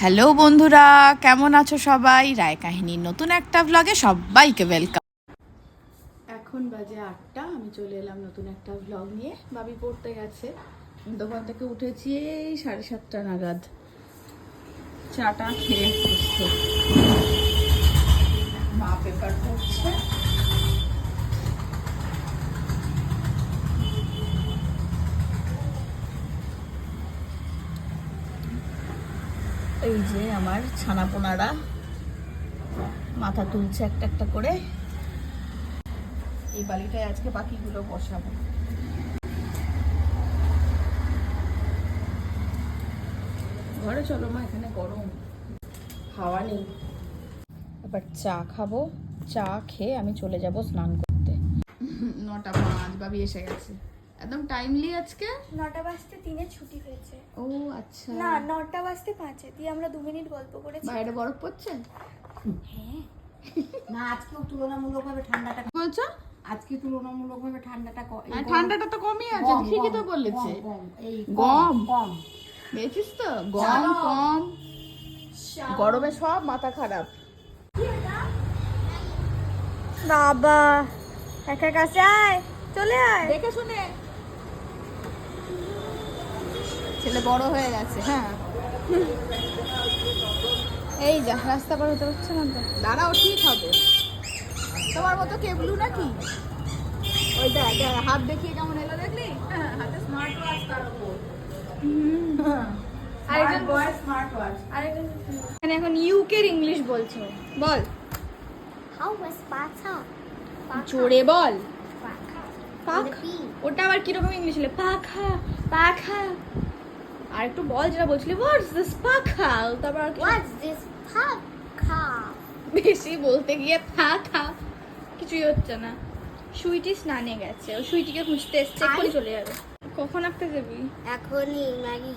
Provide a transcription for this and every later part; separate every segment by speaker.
Speaker 1: Hello বন্ধুরা কেমন আছো সবাই রায় কাহিনীর নতুন একটা ভ্লগে সবাইকে ওয়েলকাম এখন বাজে আটটা আমি চলে এলাম নতুন একটা ভ্লগ নিয়ে বাবি পড়তে গেছে দোকান থেকে উঠেছি এই সাড়ে সাতটা নাগাদ চাটা খেয়ে মা পেপার পড়ছে এই যে আমার ছানাপোনারা মাথা তুলছে একটা একটা করে এই বালিটায় আজকে বাকিগুলো বসাবো ঘরে চলো মা এখানে গরম হাওয়া নেই এবার চা খাবো চা খেয়ে আমি চলে যাব স্নান করতে নটা পাঁচ বাবি এসে গেছে একদম টাইমলি আজকে
Speaker 2: নটা বাজতে তিনে ছুটি হয়েছে
Speaker 1: ও আচ্ছা
Speaker 2: না নটা বাজতে পাঁচে দিয়ে আমরা দু মিনিট গল্প করেছি
Speaker 1: বাইরে বরফ পড়ছে
Speaker 2: হ্যাঁ না আজকেও তুলনামূলকভাবে ঠান্ডাটা বলছো আজকে তুলনামূলকভাবে ঠান্ডাটা কম
Speaker 1: ঠান্ডাটা তো কমই আছে ঠিকই তো বলেছে গম কম দেখছিস তো গম কম গরমে সব মাথা খারাপ বাবা একা কাছে আয় চলে আয় দেখে শুনে ছেলে বড় হয়ে গেছে হ্যাঁ এই যা রাস্তা পার হতে পারছে না তো
Speaker 2: দাঁড়াও ঠিক হবে তোমার মতো কেবলু নাকি ওই দেখ হাত দেখিয়ে কেমন এলো দেখলি হাতে স্মার্ট ওয়াচ তার উপর আরেকজন স্মার্ট ওয়াচ আরেকজন
Speaker 1: মানে এখন ইউকের ইংলিশ বলছো বল
Speaker 3: হাউ ওয়াজ পাছা
Speaker 1: জোরে বল পাখা ওটা আবার কিরকম ইংলিশ হলে পাখা পাখা আর একটু বল যেটা বলছিলি হোয়াটস দিস পাখা তারপর
Speaker 3: হোয়াটস দিস পাখা
Speaker 1: বেশি বলতে গিয়ে পাখা কিছুই হচ্ছে না সুইটি স্নানে গেছে ও সুইটিকে খুঁজতে এসছে এক্ষুনি চলে যাবে কখন আঁকতে যাবি
Speaker 3: এখনই ম্যাগি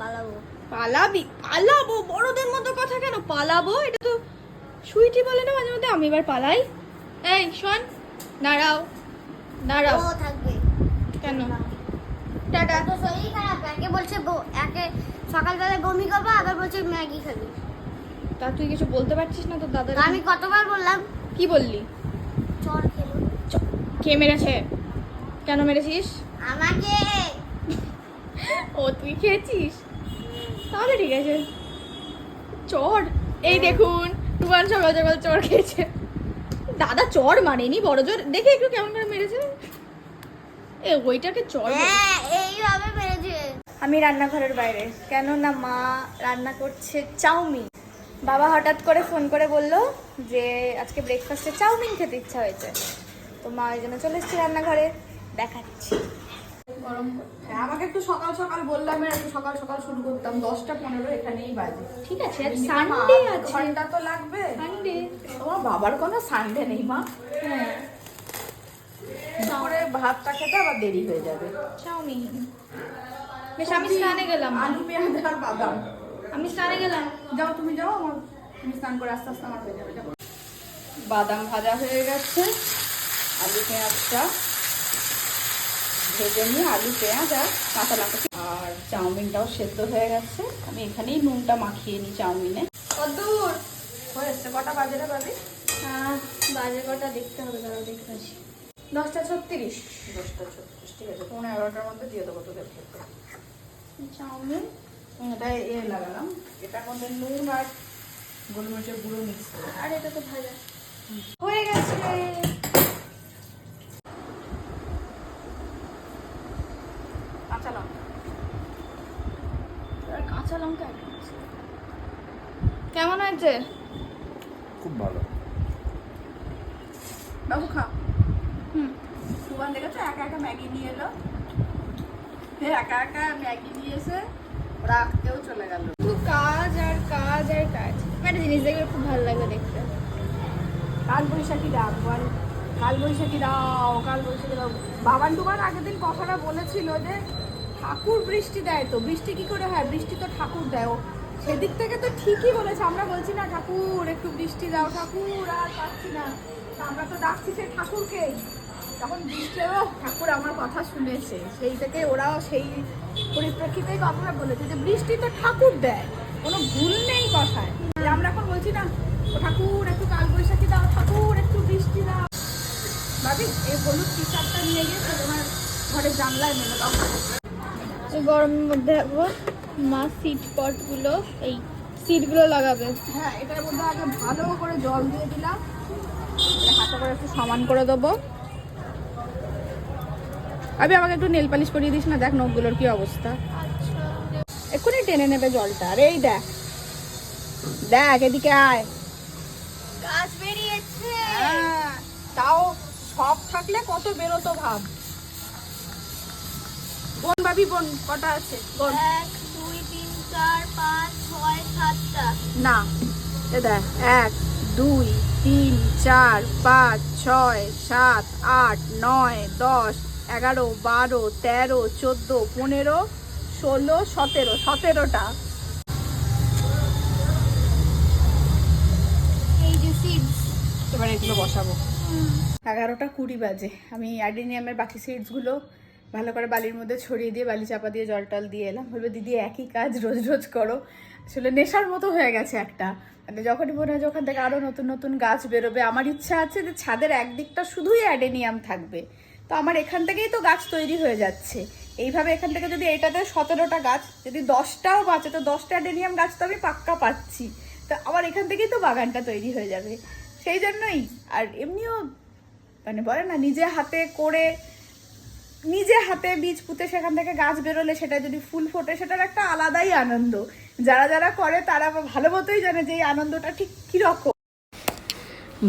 Speaker 3: পালাবো
Speaker 1: পালাবি পালাবো বড়দের মতো কথা কেন পালাবো এটা তো সুইটি বলে না মাঝে মধ্যে আমি এবার পালাই এই শোন দাঁড়াও দাঁড়াও থাকবে কেন না টাটা তো
Speaker 3: সেই খারাপ একে বলছে একে সকালবেলায় বমি করবো আবার বলছে ম্যাগি খাবি
Speaker 1: তা তুই কিছু বলতে পারছিস না তোর দাদা
Speaker 3: আমি কতবার বললাম কি বললি চল খেলো
Speaker 1: কে মেরেছে কেন মেরেছিস আমাকে ও তুই খেয়েছিস তাহলে ঠিক আছে চর এই হ্যাঁ। দেখুন টুবান সকাল সকাল চর খেয়েছে দাদা চর মানেনি বড় জোর দেখে একটু কেমন করে মেরেছে এ ওইটাকে চল
Speaker 3: হ্যাঁ, এইভাবে মেরেছে
Speaker 1: আমি রান্নাঘরের বাইরে কেননা মা রান্না করছে চাউমিন বাবা হঠাৎ করে ফোন করে বলল যে আজকে ব্রেকফাস্টে চাউমিন খেতে ইচ্ছা হয়েছে তো মা ওই জন্য চলে এসছি রান্নাঘরে দেখাচ্ছি
Speaker 2: হ্যাঁ, আমাকে একটু সকাল সকাল বললাম একটু সকাল সকাল শুরু করতাম দশটা পনেরো এখানেই বাজে
Speaker 1: ঠিক আছে সানডে
Speaker 2: ঘন্টা তো লাগবে সানডে তোমার বাবার কোনো সানডে নেই মা হ্যাঁ দুপুরে ভাতটা খেতে আবার দেরি হয়ে যাবে
Speaker 1: চাউমিন বেশ আমি স্নানে গেলাম
Speaker 2: আলু পেঁয়াজ আর বাদাম
Speaker 1: আমি স্নানে গেলাম
Speaker 2: যাও তুমি যাও আমার তুমি স্নান করে আস্তে আস্তে আমার হয়ে যাবে
Speaker 1: বাদাম ভাজা হয়ে গেছে আলু পেঁয়াজটা ভেজে নিয়ে আলু পেঁয়াজ আর কাঁচা লঙ্কা আর চাউমিনটাও সেদ্ধ হয়ে গেছে আমি এখানেই নুনটা মাখিয়ে নিই চাউমিনে কদ্দূর
Speaker 2: হয়েছে কটা বাজারে পাবি
Speaker 1: বাজে কটা দেখতে হবে তারা দেখতে আসি
Speaker 2: দশটা ছত্রিশ
Speaker 1: দশটা ছত্রিশ ঠিক আছে
Speaker 2: পনেরো এগারোটার মধ্যে দিয়ে দেবো তোদের খেতে চাউমিন এটা এ লাগালাম এটার মধ্যে নুন আর গোলমরিচের গুঁড়ো মিক্স
Speaker 1: করে আর এটা তো ভাজা হয়ে গেছে কাঁচা লঙ্কা কাঁচা লঙ্কা কেমন হয়েছে
Speaker 4: খুব ভালো
Speaker 2: বাবু খা এসে একা একা ম্যাগি নিয়ে এলো ফের একা একা ম্যাগি নিয়ে এসে রাখতেও চলে গেল
Speaker 1: কাজ আর কাজ আর কাজ একটা জিনিস দেখবে খুব ভালো লাগে দেখতে
Speaker 2: কাল বৈশাখী দাও বল মানে কাল বৈশাখী দাও কাল বৈশাখী দাও বাবান ডুবান আগের দিন কথাটা বলেছিল যে ঠাকুর বৃষ্টি দেয় তো বৃষ্টি কি করে হয় বৃষ্টি তো ঠাকুর দেয় সেদিক থেকে তো ঠিকই বলেছে আমরা বলছি না ঠাকুর একটু বৃষ্টি দাও ঠাকুর আর পাচ্ছি না আমরা তো ডাকছি সে ঠাকুরকে তখন বৃষ্টিও ঠাকুর আমার কথা শুনেছে সেই থেকে ওরাও সেই পরিপ্রেক্ষিতে কথাটা বলেছে যে বৃষ্টি তো ঠাকুর দেয় কোনো ভুল নেই কথায় আমরা এখন বলছি না ঠাকুর একটু কালবৈশাখী দাও ঠাকুর একটু বৃষ্টি দাও ভাবি এই হলুদ টি শার্টটা নিয়ে গিয়ে তোমার ঘরে জানলায় মেনে দাও
Speaker 1: এই গরমের মধ্যে একবার মা সিট পটগুলো এই সিটগুলো লাগাবে
Speaker 2: হ্যাঁ এটার মধ্যে আগে ভালো করে জল দিয়ে দিলাম হাতে করে একটু সমান করে দেবো আবি আমাকে একটু নেল পালিশ করিয়ে দিস না দেখ নখগুলোর কি অবস্থা আচ্ছা। এক্ষুনি টেনে নেবে জলটা আর এই দেখ দেখ এদিকে আয়
Speaker 1: গাছ বেরিয়েছে হ্যাঁ,
Speaker 2: তাও সব থাকলে কত বেরোতো ভাব বোন ভাবি বোন কটা আছে বোন
Speaker 3: এক দুই তিন চার পাঁচ ছয় সাতটা
Speaker 1: না এ দেখ এক দুই তিন চার পাঁচ ছয় সাত আট নয় দশ এগারো বারো তেরো চোদ্দো পনেরো ষোলো সতেরো সতেরোটা এবার এগুলো বসাবো এগারোটা কুড়ি বাজে আমি অ্যাডিনিয়ামের বাকি সিডসগুলো ভালো করে বালির মধ্যে ছড়িয়ে দিয়ে বালি চাপা দিয়ে জল টল দিয়ে এলাম বলবে দিদি একই কাজ রোজ রোজ করো আসলে নেশার মতো হয়ে গেছে একটা মানে যখনই মনে হয় ওখান থেকে আরও নতুন নতুন গাছ বেরোবে আমার ইচ্ছা আছে যে ছাদের একদিকটা শুধুই অ্যাডেনিয়াম থাকবে তো আমার এখান থেকেই তো গাছ তৈরি হয়ে যাচ্ছে এইভাবে এখান থেকে যদি এটাতে সতেরোটা গাছ যদি দশটাও বাঁচে তো দশটা ডেনিয়াম গাছ তো আমি পাক্কা পাচ্ছি তো আমার এখান থেকেই তো বাগানটা তৈরি হয়ে যাবে সেই জন্যই আর এমনিও মানে বলে না নিজে হাতে করে নিজে হাতে বীজ পুঁতে সেখান থেকে গাছ বেরোলে সেটা যদি ফুল ফোটে সেটার একটা আলাদাই আনন্দ যারা যারা করে তারা ভালো মতোই জানে যে এই আনন্দটা ঠিক কীরকম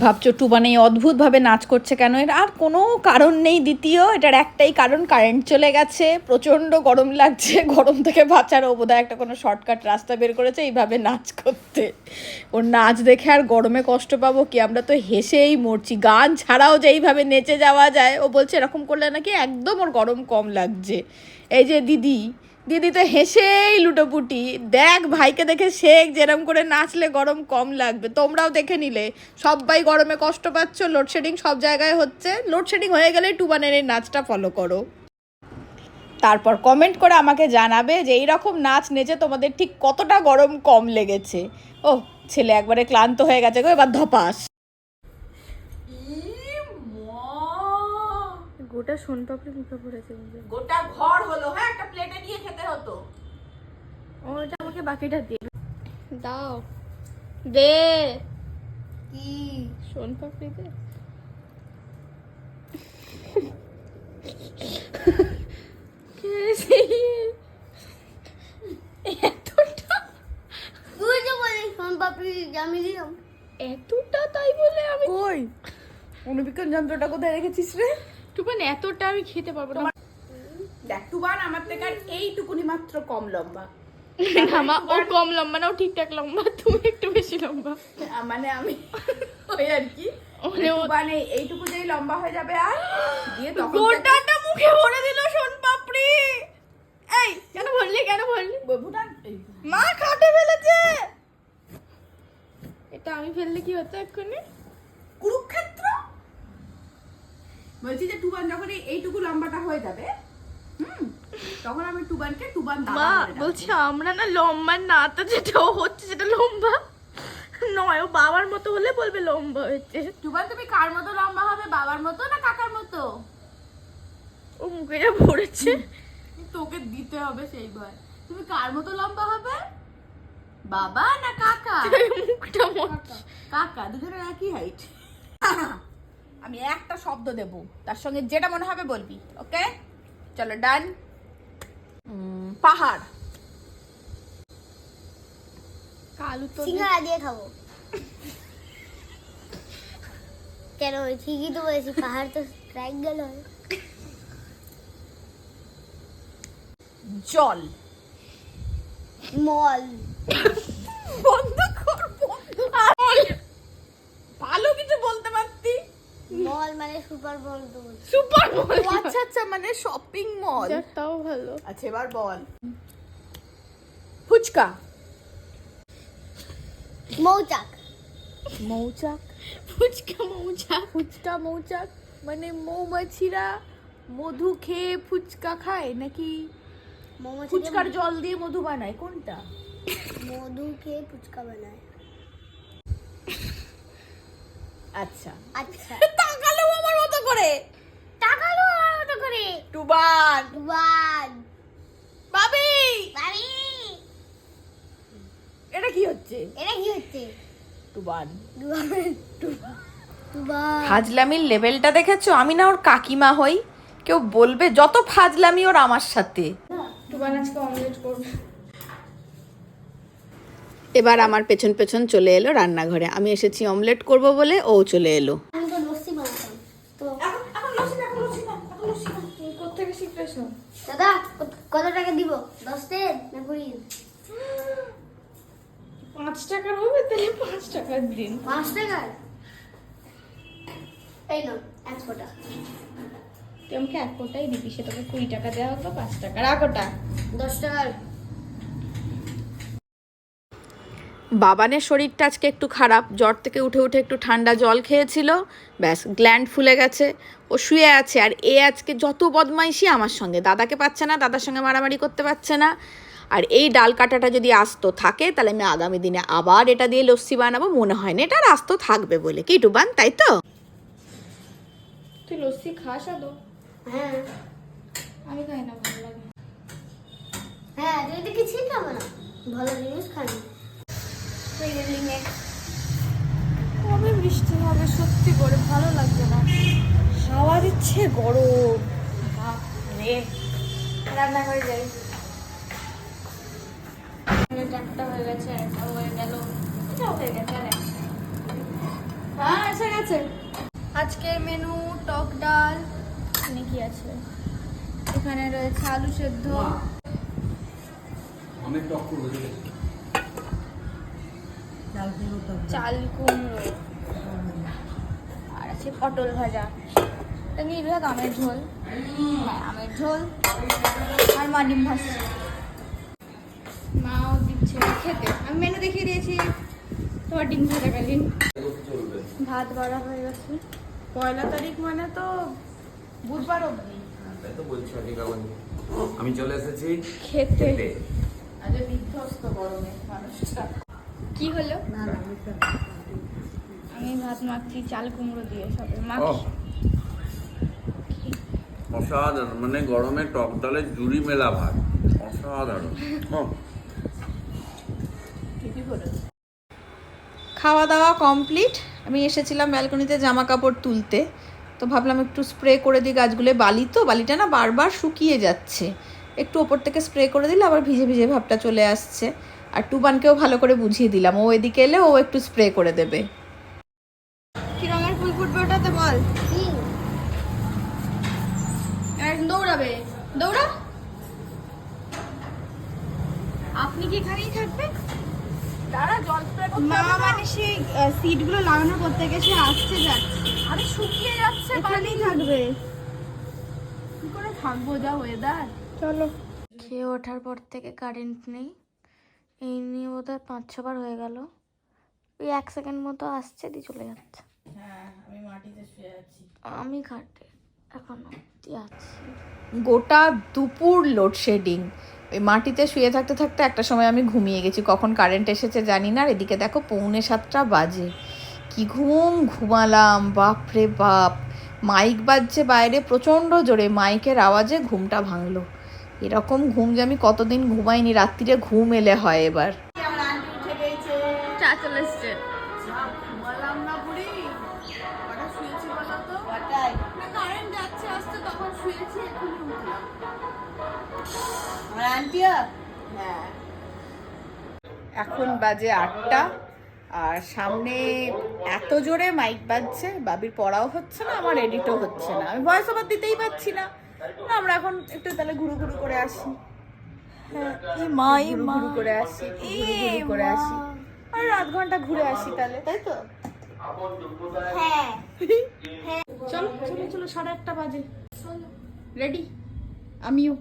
Speaker 1: ভাবছো এই মানে অদ্ভুতভাবে নাচ করছে কেন এর আর কোনো কারণ নেই দ্বিতীয় এটার একটাই কারণ কারেন্ট চলে গেছে প্রচণ্ড গরম লাগছে গরম থেকে ও বোধহয় একটা কোনো শর্টকাট রাস্তা বের করেছে এইভাবে নাচ করতে ওর নাচ দেখে আর গরমে কষ্ট পাবো কি আমরা তো হেসেই মরছি গান ছাড়াও যে এইভাবে নেচে যাওয়া যায় ও বলছে এরকম করলে নাকি একদম ওর গরম কম লাগছে এই যে দিদি দিদি তো হেসেই লুটোপুটি দেখ ভাইকে দেখে শেখ যেরম করে নাচলে গরম কম লাগবে তোমরাও দেখে নিলে সবাই গরমে কষ্ট পাচ্ছ লোডশেডিং সব জায়গায় হচ্ছে লোডশেডিং হয়ে গেলে টুবানের এই নাচটা ফলো করো তারপর কমেন্ট করে আমাকে জানাবে যে এইরকম নাচ নেচে তোমাদের ঠিক কতটা গরম কম লেগেছে ও ছেলে একবারে ক্লান্ত হয়ে গেছে গো এবার ধপাস গোটা সোনপাপড়ি মুখে পড়েছে
Speaker 2: গোটা ঘর হলো হ্যাঁ একটা প্লেটে নিয়ে খেতে হতো
Speaker 1: ওটা আমাকে বাকিটা দিয়ে দাও দে কি সোনপাপড়ি দে এতটা তাই বলে আমি
Speaker 2: কই অনুবীক্ষণ যন্ত্রটা কোথায় রেখেছিস রে
Speaker 1: টুবান এতটা আমি খেতে পারবো না
Speaker 2: টুবান আমার থেকে আর এইটুকুনি মাত্র কম লম্বা
Speaker 1: কম লম্বা না ঠিকঠাক বেশি
Speaker 2: মানে মানে লম্বা হয়ে যাবে আর
Speaker 1: দিয়ে তখন গোটাটা মুখে ভরে দিল শোন পাপড়ি এই কেন ভরলি কেন ভরলি ভুটান মা খাটে ফেলেছে এটা আমি ফেললে কি হতো এক্ষুনি
Speaker 2: কুরুক্ষেত্র বলছি যে টুবান যখন এইটুকু লম্বাটা হয়ে যাবে হুম তখন আমি টুবানকে টুবান
Speaker 1: মা বলছি আমরা না লম্বা না তো যেটা হচ্ছে সেটা লম্বা নয় ও বাবার মতো হলে বলবে লম্বা হয়েছে
Speaker 2: টুবান তুমি কার মতো লম্বা হবে বাবার মতো না কাকার মতো
Speaker 1: ও মুখে যা পড়েছে
Speaker 2: তোকে দিতে হবে সেই ভয় তুমি কার মতো লম্বা হবে বাবা না কাকা মুখটা কাকা দুজনের একই হাইট আমি একটা শব্দ দেব তার সঙ্গে যেটা মনে হবে বলবি ওকে চলো ডান পাহাড়
Speaker 3: কালু তো সিঙ্গারা দিয়ে খাবো কেন ঠিকই তো বলেছি পাহাড় তো ক্র্যাক গেল জল মল বন্ধ মল মানে সুপার মল
Speaker 2: সুপার মল আচ্ছা আচ্ছা মানে শপিং মল তাও ভালো আচ্ছা এবার বল ফুচকা
Speaker 3: মৌচাক
Speaker 1: মৌচাক ফুচকা মৌচাক
Speaker 2: ফুচকা মৌচাক মানে মৌমাছিরা মধু খেয়ে ফুচকা খায় নাকি ফুচকার জল দিয়ে মধু বানায় কোনটা
Speaker 3: মধু খেয়ে ফুচকা বানায় আচ্ছা আচ্ছা
Speaker 2: তাকালো আমার করে
Speaker 3: তাকালো আমার করে
Speaker 2: টুবান
Speaker 3: টুবান
Speaker 2: এটা কি হচ্ছে
Speaker 3: এটা কি হচ্ছে
Speaker 2: টুবান
Speaker 1: টুবান ফাজলামির লেভেলটা দেখেছো আমি না ওর কাকিমা হই কেউ বলবে যত ফাজলামি ওর আমার সাথে
Speaker 2: টুবান আজকে অমলেট করবে
Speaker 1: এবার আমার পেছন পেছন চলে এলো রান্নাঘরে আমি এসেছি অমলেট করব বলে ও চলে এলো
Speaker 3: দাদা কত টাকা দিব দশ দিন
Speaker 1: পাঁচ টাকার হবে তাহলে পাঁচ টাকার দিন
Speaker 3: পাঁচ টাকার এই না এক ফোটা
Speaker 2: তুমি কি এক ফোটাই দিবি তোকে কুড়ি টাকা দেওয়া হতো পাঁচ টাকার আর ফোটা
Speaker 3: দশ টাকার
Speaker 1: বাবানের শরীরটা আজকে একটু খারাপ জ্বর থেকে উঠে উঠে একটু ঠান্ডা জল খেয়েছিল ব্যাস গ্ল্যান্ড ফুলে গেছে ও শুয়ে আছে আর এ আজকে যত বদমাইশি আমার সঙ্গে দাদাকে পাচ্ছে না দাদার সঙ্গে মারামারি করতে পারছে না আর এই ডাল কাটাটা যদি আস্ত থাকে তাহলে আমি আগামী দিনে আবার এটা দিয়ে লস্যি বানাবো মনে হয় না এটা আর আস্ত থাকবে বলে কি বান তাই তো তুই লস্যি খাস আদৌ হ্যাঁ আমি খাই না ভালো লাগে
Speaker 3: হ্যাঁ তুই কিছুই খাবো না ভালো জিনিস খাই
Speaker 1: কবে বৃষ্টি হবে সত্যি করে ভালো লাগছে না হাওয়া দিচ্ছে গরম রে রান্না করে যাই একটা হয়ে গেছে একটা হয়ে গেল হয়ে গেছে হ্যাঁ, গেছে আজকের মেনু টক ডাল এখানে কি আছে এখানে রয়েছে আলু সেদ্ধ অনেক টক চাল কুমড়ো আর আছে পটল ভাজা নিয়ে বিভাগ আমের ঝোল হ্যাঁ আমের ঝোল আর মা ভাজা মাও দিচ্ছে খেতে আমি মেনু দেখিয়ে দিয়েছি তোমার ডিম ভাজাকালীন ভাত বাড়া হয়ে গেছে পয়লা তারিখ মানে তো বুধবার অবধি
Speaker 4: হ্যাঁ, আমি চলে এসেছি
Speaker 1: খেতে
Speaker 2: আজ বিধ্বস্ত গরমে মানুষটা
Speaker 1: কি হলো আমি ভাত মাখছি চাল কুমড়ো দিয়ে সবে
Speaker 4: অসাধারণ মানে গরমে টক ডালে জুড়ি মেলা ভাত অসাধারণ
Speaker 1: খাওয়া দাওয়া কমপ্লিট আমি এসেছিলাম ব্যালকনিতে জামা কাপড় তুলতে তো ভাবলাম একটু স্প্রে করে দিই গাছগুলো বালি তো বালিটা না বারবার শুকিয়ে যাচ্ছে একটু ওপর থেকে স্প্রে করে দিলে আবার ভিজে ভিজে ভাবটা চলে আসছে আর টুবানকেও ভালো করে বুঝিয়ে দিলাম ও এদিকে এলে ও একটু স্প্রে করে দেবে কি রঙের ফুল ফুটবে ওটাতে বল দৌড়াবে দৌড়া আপনি কি এখানেই থাকবেন মানে সেই সিটগুলো সে
Speaker 2: আরে শুকিয়ে যাচ্ছে
Speaker 1: থাকবে
Speaker 2: কি করে থাকবো যা ওয়েদার
Speaker 1: চলো খেয়ে ওঠার পর থেকে কারেন্ট নেই এই নিয়ে বোধ হয় পাঁচ ছবার হয়ে গেল ওই এক সেকেন্ড মতো আসছে দিয়ে চলে যাচ্ছে
Speaker 2: হ্যাঁ, আমি মাটিতে শুয়ে আছি
Speaker 1: আমি ঘাটে এখন অব্দি আছি গোটা দুপুর লোডশেডিং ওই মাটিতে শুয়ে থাকতে থাকতে একটা সময় আমি ঘুমিয়ে গেছি কখন কারেন্ট এসেছে জানি না আর এদিকে দেখো পৌনে সাতটা বাজে কি ঘুম ঘুমালাম বাপ রে বাপ মাইক বাজছে বাইরে প্রচণ্ড জোরে মাইকের আওয়াজে ঘুমটা ভাঙলো এরকম ঘুম যে আমি কতদিন ঘুমাইনি রাত্রিরে ঘুম এলে হয় এবার
Speaker 2: এখন বাজে আটটা আর সামনে এত জোরে মাইক বাজছে বাবির পড়াও হচ্ছে না আমার এডিটও হচ্ছে না আমি ভয়েস ওভার দিতেই পারছি না আমরা এখন একটু তাহলে ঘুরু ঘুরু করে আসি
Speaker 1: হ্যাঁ, মা ঘুরু ঘন্টা ঘুরে আসি তাহলে তাই তো হ্যাঁ। হ্যাঁ। চলো চলো চলো সাড়ে আটটা বাজে রেডি আমিও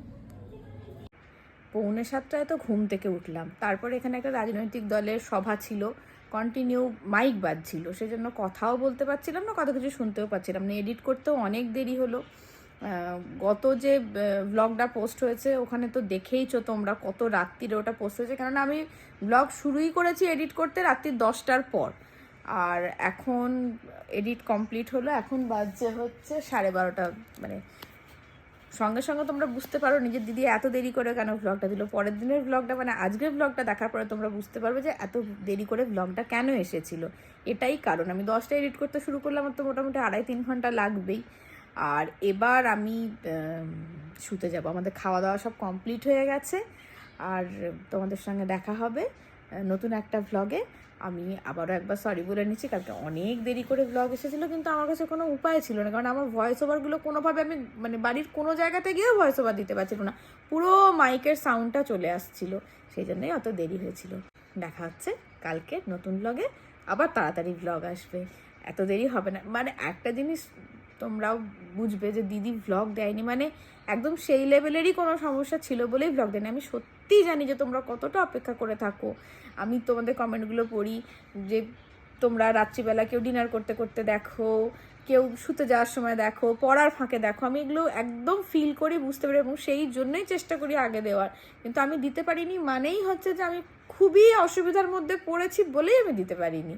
Speaker 1: পৌনে সাতটায় তো ঘুম থেকে উঠলাম তারপরে এখানে একটা রাজনৈতিক দলের সভা ছিল কন্টিনিউ মাইক বাজছিল সেজন্য কথাও বলতে পারছিলাম না কত কিছু শুনতেও পাচ্ছিলাম না এডিট করতেও অনেক দেরি হলো গত যে ব্লগটা পোস্ট হয়েছে ওখানে তো দেখেইছো তোমরা কত রাত্রিরে ওটা পোস্ট হয়েছে কেননা আমি ব্লগ শুরুই করেছি এডিট করতে রাত্রি দশটার পর আর এখন এডিট কমপ্লিট হলো এখন বাজে হচ্ছে সাড়ে বারোটা মানে সঙ্গে সঙ্গে তোমরা বুঝতে পারো নিজের দিদি এত দেরি করে কেন ব্লগটা দিল পরের দিনের ব্লগটা মানে আজকের ব্লগটা দেখার পরে তোমরা বুঝতে পারবে যে এত দেরি করে ব্লগটা কেন এসেছিল এটাই কারণ আমি দশটা এডিট করতে শুরু করলাম আমার তো মোটামুটি আড়াই তিন ঘন্টা লাগবেই আর এবার আমি শুতে যাব আমাদের খাওয়া দাওয়া সব কমপ্লিট হয়ে গেছে আর তোমাদের সঙ্গে দেখা হবে নতুন একটা ভ্লগে আমি আবারও একবার সরি বলে নিচ্ছি কালকে অনেক দেরি করে ভ্লগ এসেছিলো কিন্তু আমার কাছে কোনো উপায় ছিল না কারণ আমার ভয়েস ওভারগুলো কোনোভাবে আমি মানে বাড়ির কোনো জায়গাতে গিয়েও ভয়েস ওভার দিতে পারছিল না পুরো মাইকের সাউন্ডটা চলে আসছিল সেই জন্যই অত দেরি হয়েছিল দেখা হচ্ছে কালকে নতুন ব্লগে আবার তাড়াতাড়ি ব্লগ আসবে এত দেরি হবে না মানে একটা জিনিস তোমরাও বুঝবে যে দিদি ভ্লগ দেয়নি মানে একদম সেই লেভেলেরই কোনো সমস্যা ছিল বলেই ভ্লগ দেয়নি আমি সত্যিই জানি যে তোমরা কতটা অপেক্ষা করে থাকো আমি তোমাদের কমেন্টগুলো পড়ি যে তোমরা রাত্রিবেলা কেউ ডিনার করতে করতে দেখো কেউ শুতে যাওয়ার সময় দেখো পড়ার ফাঁকে দেখো আমি এগুলো একদম ফিল করি বুঝতে পারি এবং সেই জন্যই চেষ্টা করি আগে দেওয়ার কিন্তু আমি দিতে পারিনি মানেই হচ্ছে যে আমি খুবই অসুবিধার মধ্যে পড়েছি বলেই আমি দিতে পারিনি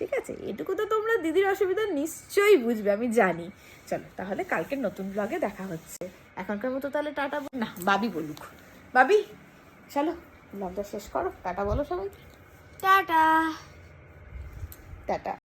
Speaker 1: ঠিক আছে এটুকু তো তোমরা দিদির অসুবিধা নিশ্চয়ই বুঝবে আমি জানি চলো তাহলে কালকে নতুন ব্লগে দেখা হচ্ছে এখনকার মতো তাহলে টাটা না বাবি বলুক বাবি চলো ব্লগটা শেষ করো টাটা বলো সবাই
Speaker 3: টাটা টাটা